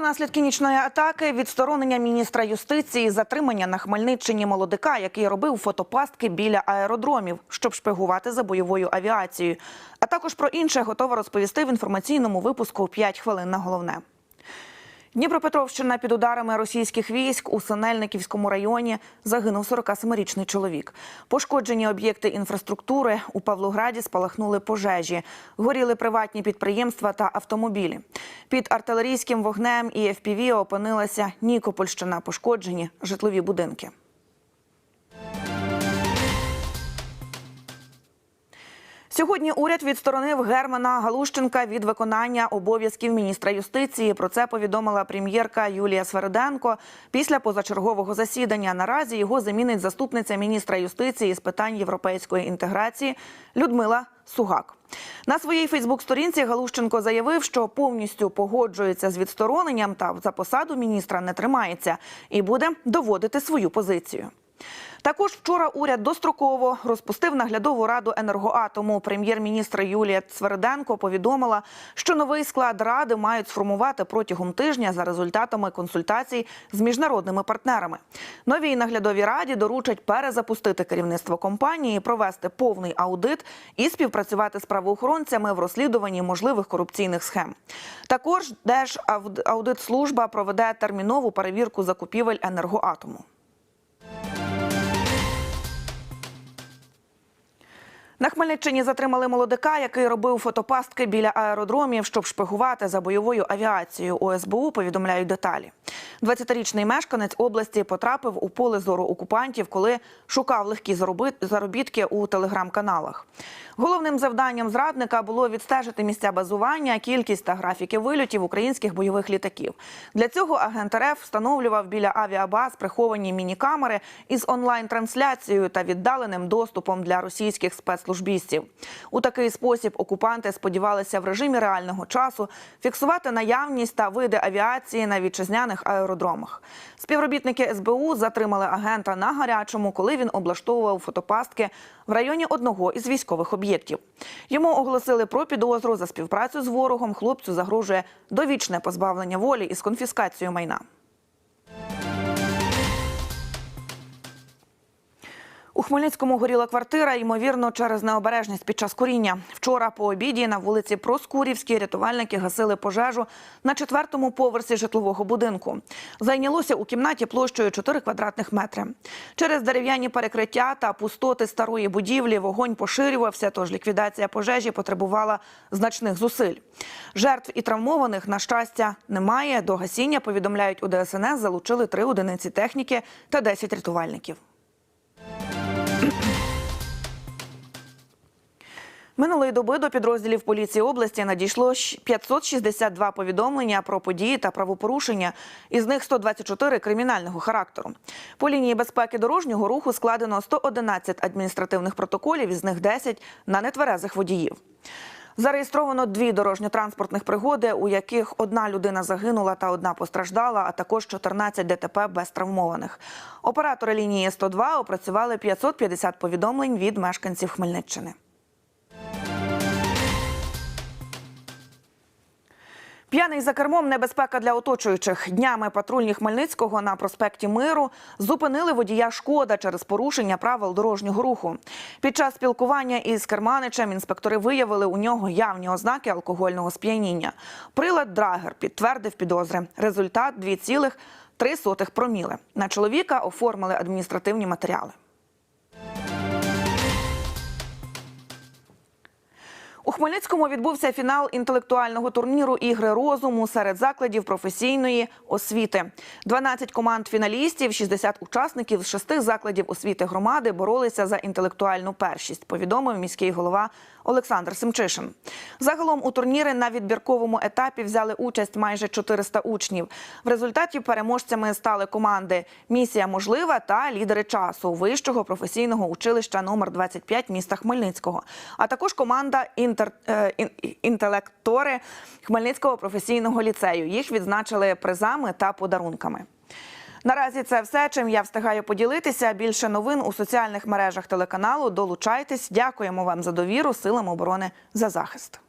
Наслідки нічної атаки, відсторонення міністра юстиції, затримання на Хмельниччині молодика, який робив фотопастки біля аеродромів, щоб шпигувати за бойовою авіацією. А також про інше готова розповісти в інформаційному випуску «5 хвилин на головне. Дніпропетровщина під ударами російських військ у Синельниківському районі загинув 47-річний чоловік. Пошкоджені об'єкти інфраструктури у Павлограді спалахнули пожежі. Горіли приватні підприємства та автомобілі. Під артилерійським вогнем і ФПВ опинилася Нікопольщина. Пошкоджені житлові будинки. Сьогодні уряд відсторонив Германа Галущенка від виконання обов'язків міністра юстиції. Про це повідомила прем'єрка Юлія Свериденко після позачергового засідання. Наразі його замінить заступниця міністра юстиції з питань європейської інтеграції Людмила Сугак. На своїй Фейсбук-сторінці Галущенко заявив, що повністю погоджується з відстороненням та за посаду міністра не тримається і буде доводити свою позицію. Також вчора уряд достроково розпустив наглядову раду енергоатому. Прем'єр-міністр Юлія Цверденко повідомила, що новий склад ради мають сформувати протягом тижня за результатами консультацій з міжнародними партнерами. Новій наглядовій раді доручать перезапустити керівництво компанії, провести повний аудит і співпрацювати з правоохоронцями в розслідуванні можливих корупційних схем. Також Держаудитслужба проведе термінову перевірку закупівель енергоатому. На Хмельниччині затримали молодика, який робив фотопастки біля аеродромів, щоб шпигувати за бойовою авіацією. ОСБУ повідомляють деталі. 20-річний мешканець області потрапив у поле зору окупантів, коли шукав легкі заробітки у телеграм-каналах. Головним завданням зрадника було відстежити місця базування, кількість та графіки вильотів українських бойових літаків. Для цього агент РФ встановлював біля авіабаз приховані міні-камери із онлайн-трансляцією та віддаленим доступом для російських спецслужбістів. У такий спосіб окупанти сподівалися в режимі реального часу фіксувати наявність та види авіації на вітчизняних аеродромах. Співробітники СБУ затримали агента на гарячому, коли він облаштовував фотопастки в районі одного із військових об'єктів. Йому оголосили про підозру за співпрацю з ворогом. Хлопцю загрожує довічне позбавлення волі із конфіскацією майна. У Хмельницькому горіла квартира, ймовірно, через необережність під час куріння. Вчора по обіді на вулиці Проскурівській рятувальники гасили пожежу на четвертому поверсі житлового будинку. Зайнялося у кімнаті площею 4 квадратних метри. Через дерев'яні перекриття та пустоти старої будівлі вогонь поширювався, тож ліквідація пожежі потребувала значних зусиль. Жертв і травмованих, на щастя, немає. До гасіння, повідомляють у ДСНС, залучили три одиниці техніки та 10 рятувальників. Минулої доби до підрозділів поліції області надійшло 562 повідомлення про події та правопорушення. Із них 124 кримінального характеру. По лінії безпеки дорожнього руху складено 111 адміністративних протоколів, із них 10 на нетверезих водіїв. Зареєстровано дві дорожньо-транспортних пригоди, у яких одна людина загинула та одна постраждала, а також 14 ДТП без травмованих. Оператори лінії 102 опрацювали 550 повідомлень від мешканців Хмельниччини. П'яний за кермом небезпека для оточуючих. Днями патрульні Хмельницького на проспекті Миру зупинили водія шкода через порушення правил дорожнього руху. Під час спілкування із керманичем інспектори виявили у нього явні ознаки алкогольного сп'яніння. Прилад Драгер підтвердив підозри. Результат 2,3 проміли. На чоловіка оформили адміністративні матеріали. Хмельницькому відбувся фінал інтелектуального турніру Ігри розуму серед закладів професійної освіти. 12 команд фіналістів, 60 учасників з шести закладів освіти громади боролися за інтелектуальну першість. Повідомив міський голова Олександр Семчишин. Загалом у турніри на відбірковому етапі взяли участь майже 400 учнів. В результаті переможцями стали команди Місія можлива та лідери часу вищого професійного училища номер 25 міста Хмельницького, а також команда інтер, е, інтелектори Хмельницького професійного ліцею. Їх відзначили призами та подарунками. Наразі це все, чим я встигаю поділитися. Більше новин у соціальних мережах телеканалу. Долучайтесь. Дякуємо вам за довіру силам оборони за захист.